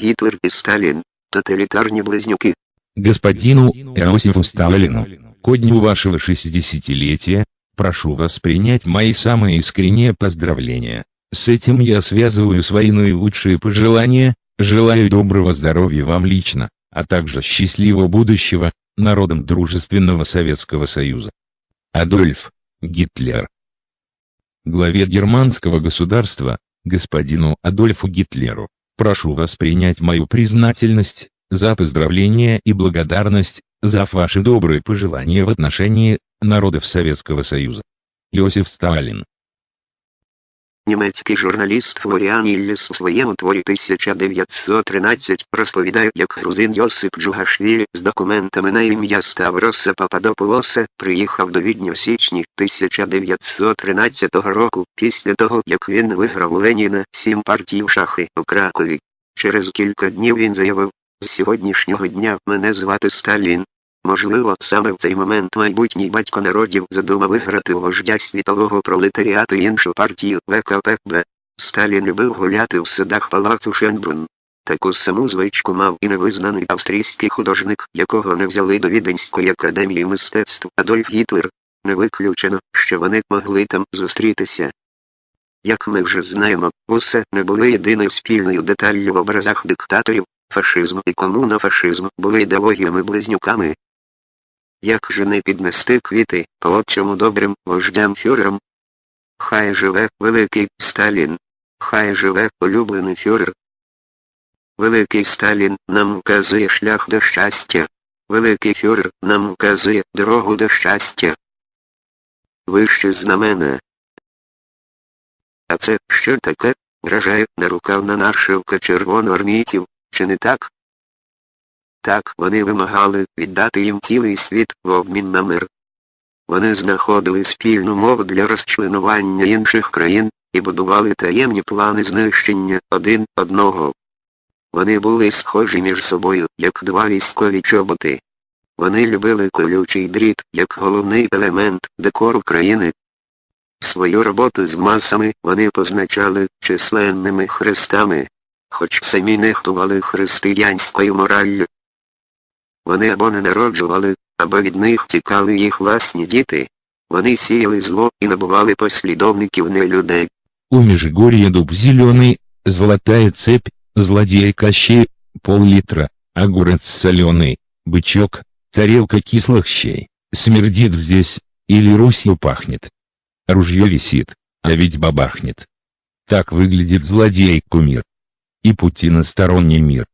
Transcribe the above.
Гітлер і Сталін тоталітарні близнюки. Господину Иосифу Сталину, ко дню вашего 60-летия, прошу вас принять мои самые искренние поздравления. С этим я связываю свои наилучшие пожелания, желаю доброго здоровья вам лично, а также счастливого будущего, народам дружественного Советского Союза. Адольф Гитлер Главе германского государства, господину Адольфу Гитлеру, прошу вас принять мою признательность, за поздравления и благодарность, за ваши добрые пожелания в отношении народов Советского Союза. Иосиф Сталин Німецький журналіст Флоріан Ілліс у своєму творі 1913 розповідає, як грузин Йосип Джугашвілі з документами на ім'я Ставроса Пападопулоса приїхав до Відня в січні 1913 року, після того, як він виграв у Леніна сім партій шахи у Кракові. Через кілька днів він заявив, з сьогоднішнього дня мене звати Сталін. Можливо, саме в цей момент майбутній батько народів задумав виграти у вождя світового пролетаріату іншу партію ВКПБ. Сталін любив гуляти в садах палацу Шенбрун. Таку саму звичку мав і невизнаний австрійський художник, якого не взяли до Віденської академії мистецтв Адольф Гітлер. Не виключено, що вони могли там зустрітися. Як ми вже знаємо, усе не були єдиною спільною деталлю в образах диктаторів, фашизм і комунофашизм були ідеологіями близнюками. Як же не піднести квіти отчому добрим вождям фюрерам? Хай живе великий Сталін, хай живе улюблений фюрер. Великий Сталін нам вказує шлях до щастя, великий фюрер нам вказує дорогу до щастя. Вище знамена. А це що таке? Вражає на рукав на нашивка червоноармійців, чи не так? Так, вони вимагали віддати їм цілий світ в обмін на мир. Вони знаходили спільну мову для розчленування інших країн і будували таємні плани знищення один одного. Вони були схожі між собою, як два військові чоботи. Вони любили колючий дріт, як головний елемент декору країни. Свою роботу з масами вони позначали численними хрестами, хоч самі нехтували християнською мораллю. Вони або не народжували, або від них тікали їх власні діти. Вони сіяли зло і набували послідовників нелюдей. У Межгорья дуб зеленый, золотая цепь, злодей Кощей, пол-литра, огурец соленый, бычок, тарелка кислых щей, смердит здесь, или Русью пахнет. Ружье висит, а ведь бабахнет. Так выглядит злодей-кумир. И пути на сторонний мир.